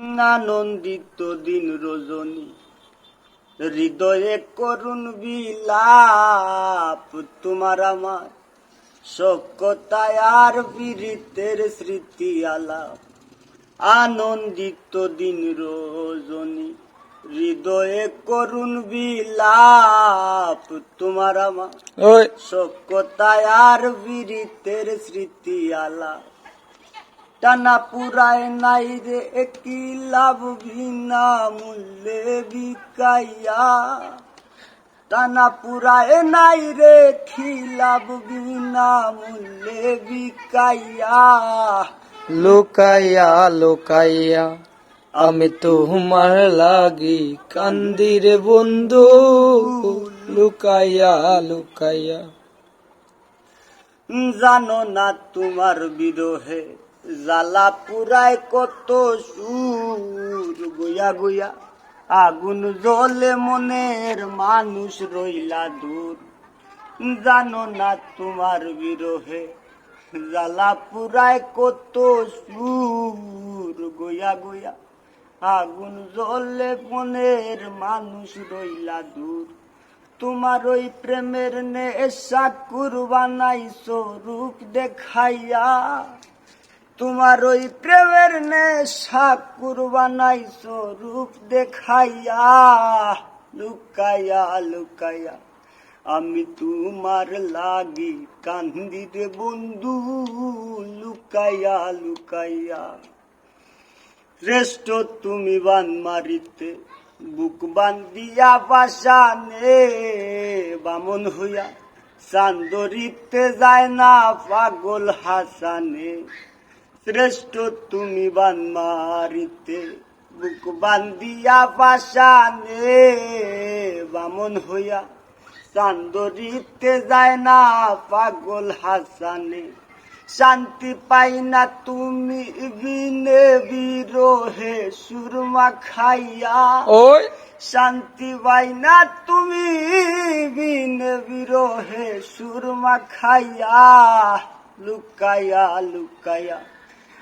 আনন্দিত দিন রজনী। হৃদয়ে করুণ বিলাপ তোমার আমার সক্যতায় আর বীরিতের স্মৃতি আলাপ। আনন্দিত দিন রজনী হৃদয়ে করুণ বিলাপ তোমার আমার সক্যতায় আর বীরিতের স্মৃতি আলাপ। টানা পুরায় নাই রে একই লাভ বিনা মূল্যে বিকাইয়া। টানা পুরায় নাই রে কি লাভ বিনা মূল্যে বিকাইয়া। লুকাইয়া লুকাইয়া আমি তোমার লাগি কান্দির বন্ধু। লুকাইয়া লুকাইয়া। জানো না তোমার বিরহে জ্বালা পুরায় কত সুর, গুয়া গুয়া। আগুন জ্বলে মনের মানুষ রইলা দূর। জানো না তোমার বিরহে জ্বালা পুরায় কত সুর, গুয়া গুয়া। আগুন জ্বলে মনের মানুষ রইলা দূর। তোমার ওই প্রেমের নেশা কুরবানাই স্বরূপ দেখাইয়া তোমার ওই প্রেমের নেশা কুরবানাই স্বরূপ দেখাইয়া, লুকাইয়া লুকাইয়া। আমি তোমার লাগি কান্দি রে বন্ধু, লুকাইয়া লুকাইয়া। শ্রেষ্ঠ তুমি বান মারিতে, বুক বান্দিয়া বাসানে বামন হইয়া চান্দরিতে যায় না পাগল হাসানে। শ্রেষ্ঠ তুমি বান মারিতে বুক বান্দিয়া বাসানে বামন হইয়া চান্দরিতে যায় না পাগল হাসানে। শান্তি পাই না তুমি বিনে বিরোহে সুরমা খাইয়া। ওই। শান্তি পাই না তুমি বিনে বিরোহে সুরমা খাইয়া লুকাইয়া লুকাইয়া।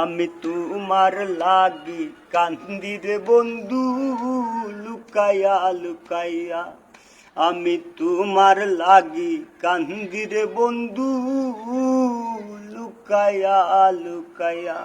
আমি তোমার লাগি কান্দি বন্ধু লুকাইয়া লুকাইয়া। আমি তোমার লাগি কান্দি বন্ধু লুকাইয়া লুকাইয়া।